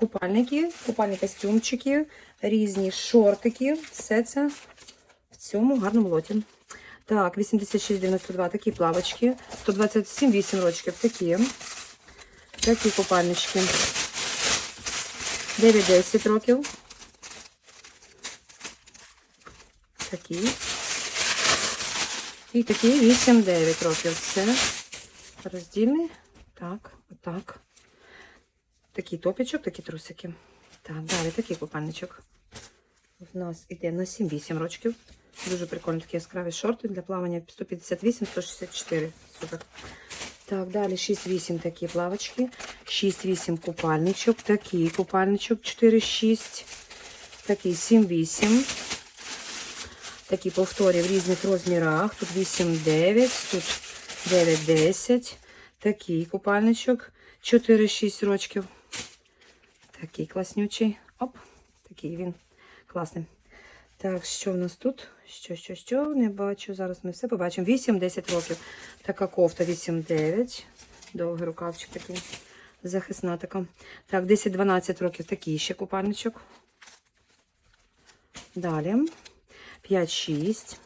купальники, купальні костюмчики, різні шортики. Все це в цьому гарному лоті. Так, 86,92 такі плавочки, 127 8 рочків такі. Такі купальнички. 9-10 років. Такі. І такі 8-9 років. Це роздільний. Так, отак. Такий топічок, такі трусики. Так, далі такий купальничок. У нас іде на 7-8 років. Дуже прикольні такі яскраві шорти для плавання 158-164. Супер. Так, далі 6-8 такі плавочки. 6-8 купальничок. Такий купальничок 4-6. Такий 7-8. Такі повторі в різних розмірах. Тут 8-9, тут 9-10. Такий купальничок 4-6 рочків. Такий класнючий. Оп, такий він класний. Так, що в нас тут? Що, що, що? Не бачу. Зараз ми все побачимо. 8-10 років. Така кофта 8-9. Довгий рукавчик такий. Захисна така. Так, 10-12 років такий ще купальничок. Далі. 5-6.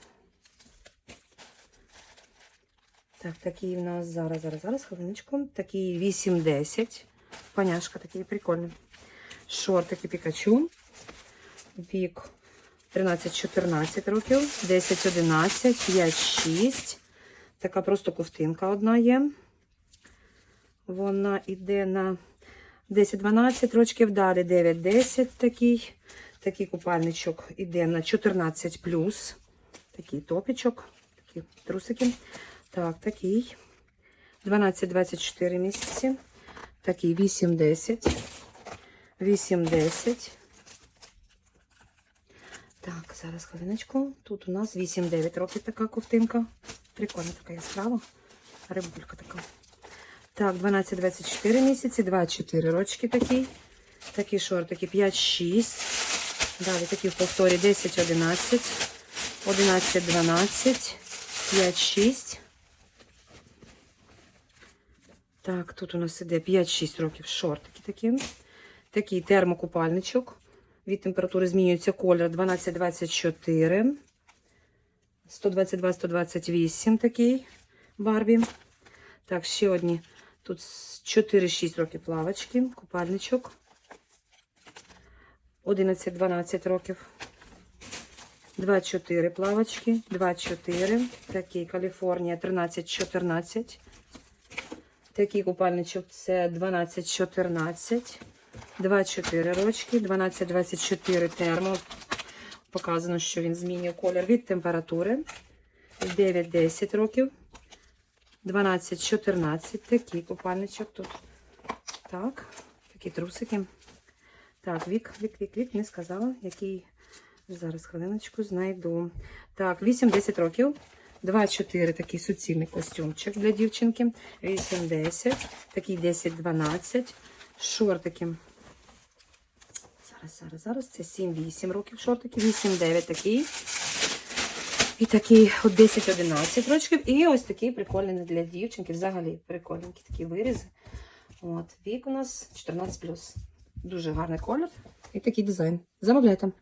Так, такий в нас зараз, зараз, зараз, хвилиночку. Такий 8-10. Паняшка такий прикольний. Шортики Пікачу. Вік 13-14 років, 10-11, 5-6. Така просто ковтинка одна є. Вона йде на 10-12 рочків, далі 9-10 такий. Такий купальничок іде на 14 плюс. Такий топічок, такі трусики. Так, такий. 12-24 місяці. Такий 8-10. 8-10. Так, зараз хвилиночку. Тут у нас 8-9 років така ковтинка. Прикольна така яскрава. Рибулька така. Так, 12-24 місяці, 2-4 рочки такі. Такі шортики 5-6. Далі такі в повторі 10-11, 11-12, 5-6. Так, тут у нас іде 5-6 років шортики такі. Такий термокупальничок. Від температури змінюється колір 12-24. 122-128 такий Барбі. Так, ще одні. Тут 4-6 років плавочки, купальничок. 11-12 років. 2-4 плавочки, 2-4. Такий Каліфорнія 13-14. Такий купальничок це 12-14. 2-4 рочки, 12-24 термо. Показано, що він змінює колір від температури. 9-10 років. 12-14. Такий купальничок тут. Так, такі трусики. Так, вік, вік, вік, вік, не сказала, який. Зараз хвилиночку знайду. Так, 8-10 років. 2-4 такий суцільний костюмчик для дівчинки. 8-10, такий 10-12. Шортики. Зараз, зараз. Це 7-8 років шортики. 8-9 такий. І такий от 10-11 рочків. І ось такий прикольний для дівчинки. Взагалі прикольний такі вирізи. От, вік у нас 14 Дуже гарний колір і такий дизайн. Замовляйте.